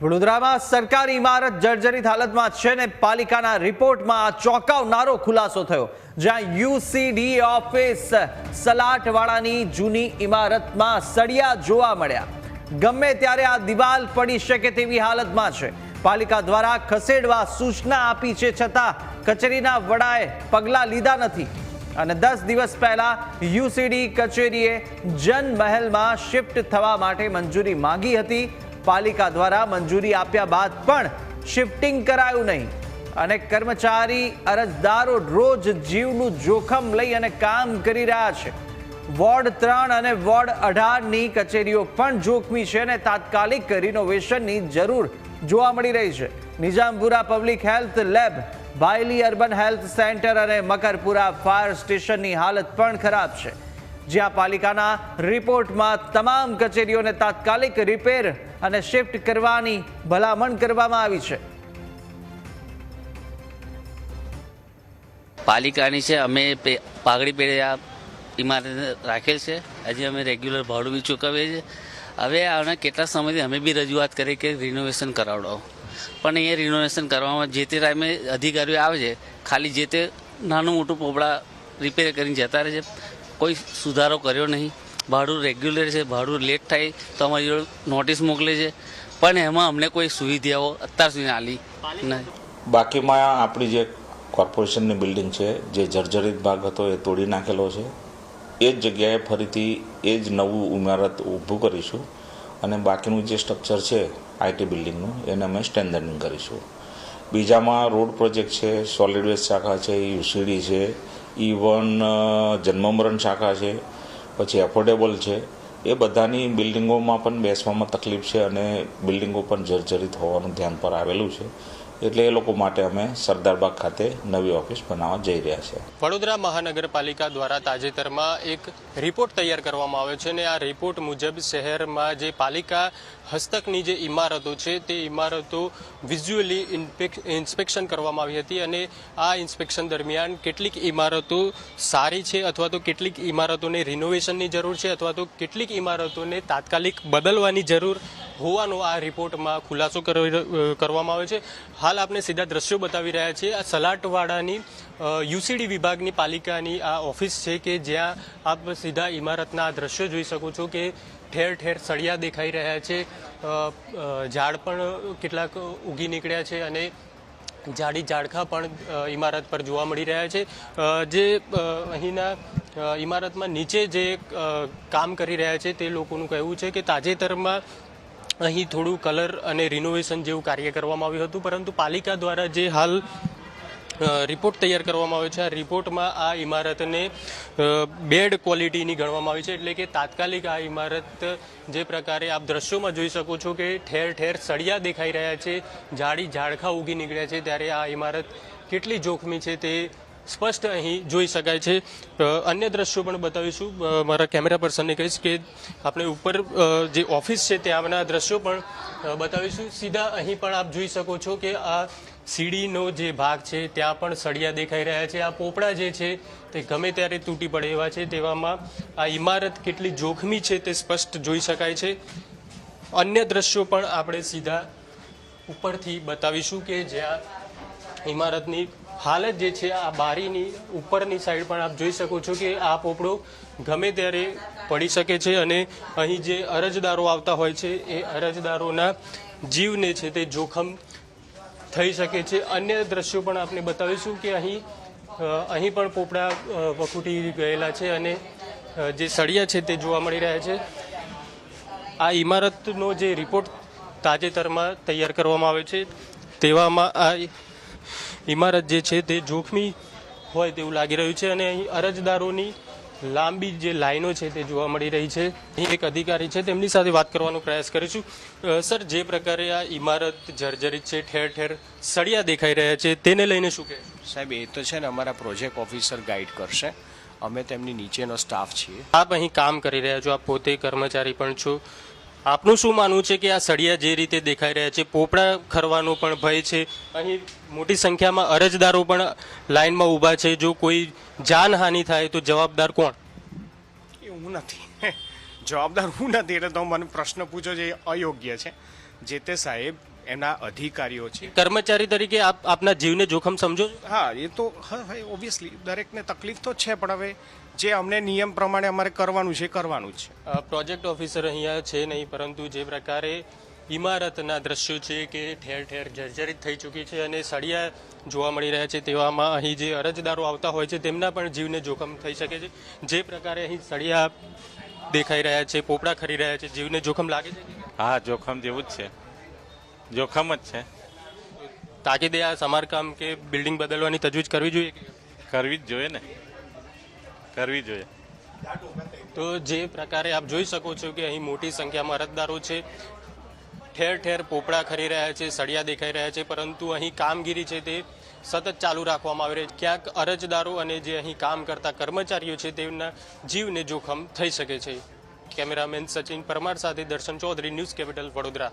વડોદરામાં સરકારી ઇમારત જર્જરિત હાલતમાં છે ને પાલિકાના રિપોર્ટમાં આ ચોંકાવનારો ખુલાસો થયો, જ્યાં યુસીડી ઓફિસ સલાટવાળાની જૂની ઇમારતમાં સળિયા જોવા મળ્યા. ગમે ત્યારે આ દિવાલ પડી શકે તેવી હાલતમાં છે. પાલિકા દ્વારા ખસેડવા સૂચના આપી છે છતાં કચેરીના વડાએ પગલાં લીધા નથી. અને દસ દિવસ પહેલા યુસીડી કચેરીએ જનમહેલમાં શિફ્ટ થવા માટે મંજૂરી માંગી હતી. પાલિકા દ્વારા મંજૂરી આપ્યા બાદ પણ શિફ્ટિંગ કરાયું નહીં. અને કર્મચારી અરજદારો રોજ જીવનું જોખમ લઈ અને કામ કરી રહ્યા છે. વોર્ડ ત્રણ અને વોર્ડ અઢારની કચેરીઓ પણ જોખમી છે અને તાત્કાલિક રિનોવેશનની જરૂર જોવા મળી રહી છે. Nizampura public health lab, Bayali urban health center અને મકરપુરા ફાયર સ્ટેશનની હાલત પણ ખરાબ છે. જ્યાં પાલિકાના રિપોર્ટમાં તમામ કચેરીઓને તાત્કાલિક રિપેર અને શિફ્ટ કરવાની ભલામણ કરવામાં આવી છે. પાલિકાની છે, અમે પાઘડી આ ઇમારત રાખેલ છે. હજી અમે રેગ્યુલર ભાડું બી ચૂકવીએ છીએ. હવે આના કેટલા સમયથી અમે બી રજૂઆત કરી કે રિનોવેશન કરાવડો પણ અહીંયા રિનોવેશન કરવામાં જે તે ટાઈમે અધિકારીઓ આવે છે, ખાલી જે તે નાનું મોટું પોપડા રિપેર કરીને જતા રહે છે. કોઈ સુધારો કર્યો નહીં. ભાડું રેગ્યુલર છે, ભાડું લેટ થાય તો અમારી નોટિસ મોકલે છે. પણ એમાં અમને કોઈ સુવિધાઓ અત્યાર સુધી આલી નહીં. બાકીમાં આપણી જે કોર્પોરેશનની બિલ્ડિંગ છે, જે જર્જરિત ભાગ હતો એ તોડી નાખેલો છે. એ જ જગ્યાએ ફરીથી એ જ નવું ઇમારત ઊભું કરીશું અને બાકીનું જે સ્ટ્રક્ચર છે આઈટી બિલ્ડિંગનું એને અમે સ્ટેન્ડર્ડિંગ કરીશું. બીજામાં રોડ પ્રોજેક્ટ છે સોલિડ વેસ્ટ શાખા છે યુસીડી છે ઇવન જન્મમરણ શાખા છે, પછી એફોર્ડેબલ છે. એ બધાની બિલ્ડિંગોમાં પણ બેસવામાં તકલીફ છે અને બિલ્ડિંગો પણ જર્જરિત હોવાનું ધ્યાન પર આવેલું છે. એટલે એ લોકો માટે અમે સરદારબાગ ખાતે નવી ઓફિસ બનાવવા જઈ રહ્યા છીએ વડોદરા મહાનગરપાલિકા દ્વારા તાજેતરમાં એક રિપોર્ટ તૈયાર કરવામાં આવ્યો છે અને આ રિપોર્ટ મુજબ શહેરમાં જે પાલિકા હસ્તકની જે ઇમારતો છે તે ઇમારતો વિઝ્યુઅલી ઇન્સ્પેક્શન કરવામાં આવી હતી અને આ ઇન્સ્પેક્શન દરમિયાન કેટલીક ઇમારતો સારી છે અથવા તો કેટલીક ઇમારતોને રિનોવેશનની જરૂર છે અથવા તો કેટલીક ઇમારતોને તાત્કાલિક બદલવાની જરૂર હોવાનો આ રિપોર્ટમાં ખુલાસો કરવી- કરવામાં આવે છે. હાલ આપણે સીધા દ્રશ્યો બતાવી રહ્યા છીએ આ સલાટવાડાની યુસીડી વિભાગની પાલિકાની આ ઓફિસ છે કે જ્યાં આપ સીધા ઇમારતના આ દ્રશ્યો જોઈ શકો છો કે ઠેર ઠેર સળિયા દેખાઈ રહ્યા છે. ઝાડ પણ કેટલાક ઉગી નીકળ્યા છે અને જાડી ઝાડખા પણ ઇમારત પર જોવા મળી રહ્યા છે. જે અહીંના ઇમારતમાં નીચે જે કામ કરી રહ્યા છે તે લોકોનું કહેવું છે કે તાજેતરમાં અહીં થોડું કલર અને રિનોવેશન જેવું કાર્ય કરવામાં આવ્યું હતું, પરંતુ પાલિકા દ્વારા જે હાલ રિપોર્ટ તૈયાર કરવામાં આવ્યો છે, આ રિપોર્ટમાં આ ઇમારતને બેડ ક્વોલિટીની ગણવામાં આવી છે, એટલે કે તાત્કાલિક આ ઇમારત જે પ્રકારે આપ દ્રશ્યોમાં જોઈ શકો છો કે ઠેર ઠેર સળિયા દેખાઈ રહ્યા છે ઝાડી ઝાડખા ઉગી નીકળ્યા છે, ત્યારે આ ઇમારત કેટલી જોખમી છે તે સ્પષ્ટ અહીં જોઈ શકાય છે. અન્ય દ્રશ્યો પણ બતાવીશું. મારા કેમેરા પર્સનને કહીશ કે આપણે ઉપર જે ઓફિસ છે ત્યાંના દ્રશ્યો પણ બતાવીશું. સીધા અહીં પણ આપ જોઈ શકો છો કે આ સીડીનો જે ભાગ છે ત્યાં પણ સળિયા દેખાઈ રહ્યા છે. આ પોપડા જે છે તે ગમે ત્યારે તૂટી પડે એવા છે તેવામાં આ ઇમારત કેટલી જોખમી છે તે સ્પષ્ટ જોઈ શકાય છે. અન્ય દ્રશ્યો પણ આપણે સીધા ઉપરથી બતાવીશું કે જ્યાં ઇમારતની હાલત જે છે, આ બારીની ઉપરની સાઈડ પણ આપ જોઈ શકો છો કે આ પોપડો ગમે ત્યારે પડી શકે છે અને અહીં જે અરજદારો આવતા હોય છે, એ અરજદારોના જીવને છે તે જોખમ થઈ શકે છે. અન્ય દ્રશ્યો પણ આપણે બતાવીશું કે અહીં અહીં પણ પોપડા વખૂટી ગયેલા છે અને જે સળિયા છે તે જોવા મળી રહ્યા છે. આ ઇમારતનો જે રિપોર્ટ તાજેતરમાં તૈયાર કરવામાં આવ્યો છે, તેવામાં આ ઇમારત જે છે તે જોખમી હોય તેવું લાગી રહ્યું છે અને અહીં અરજદારોની લાંબી જે લાઈનો છે તે જોવા મળી રહી છે. અહીં એક અધિકારી છે તેમની સાથે વાત કરવાનો પ્રયાસ કરીશું. સર જે પ્રકારે આ ઇમારત જર્જરિત છે ઠેર ઠેર સળિયા દેખાઈ રહ્યા છે તેને લઈને શું કહે? સાહેબ એ તો છે ને અમારા પ્રોજેક્ટ ઓફિસર ગાઈડ કરશે. અમે તેમની નીચેનો સ્ટાફ છીએ. આપ અહીં કામ કરી રહ્યા છો આપ પોતે કર્મચારી પણ છો. આપનું શું માનવું છે કે આ સળિયા જે રીતે દેખાઈ રહ્યા છે? પોપડા ખરવાનો પણ ભય છે. અહીં મોટી સંખ્યામાં અરજદારો પણ લાઈનમાં ઊભા છે. જો કોઈ જાનહાનિ થાય તો જવાબદાર કોણ? એ હું નથી. જવાબદાર હું નથી. એટલે તો મને પ્રશ્ન પૂછો જે અયોગ્ય છે. જે તે સાહેબ એના અધિકારીઓ છે. કર્મચારી તરીકે આપ આપના જીવને જોખમ સમજો હા એ તો ઓબ્વિયસલી દરેકને તકલીફ તો છે પણ હવે જે અમને નિયમ પ્રમાણે અમારે કરવાનું છે એ કરવાનું જ છે. પ્રોજેક્ટ ઓફિસર અહીંયા છે નહીં પરંતુ જે પ્રકારે ઇમારતના દ્રશ્યો છે કે ઠેર ઠેર જર્જરિત થઈ ચૂકી છે અને સળિયા જોવા મળી રહ્યા છે તેવામાં અહીં જે અરજદારો આવતા હોય છે તેમના પણ જીવને જોખમ થઈ શકે છે. જે પ્રકારે અહીં સળિયા દેખાઈ રહ્યા છે પોપડા ખરી રહ્યા છે જીવને જોખમ લાગે છે? હા જોખમ જેવું જ છે. જોખમ જ છે. તાકીદે આ સમારકામ કે બિલ્ડિંગ બદલવાની તજવીજ કરવી જોઈએ કરવી જ જોઈએ ને. કરવી જોઈએ. તો જે પ્રકારે આપ જોઈ શકો છો કે અહીં મોટી સંખ્યામાં અરજદારો છે. ઠેર ઠેર પોપડા ખરી રહ્યા છે સળિયા દેખાઈ રહ્યા છે પરંતુ અહીં કામગીરી છે તે સતત ચાલુ રાખવામાં આવી રહી છે. ક્યાંક અરજદારો અને જે અહીં કામ કરતા કર્મચારીઓ છે તેમના જીવને જોખમ થઈ શકે છે. કેમેરામેન સચિન પરમાર સાથે દર્શન ચૌધરી ન્યૂઝ કેપિટલ વડોદરા.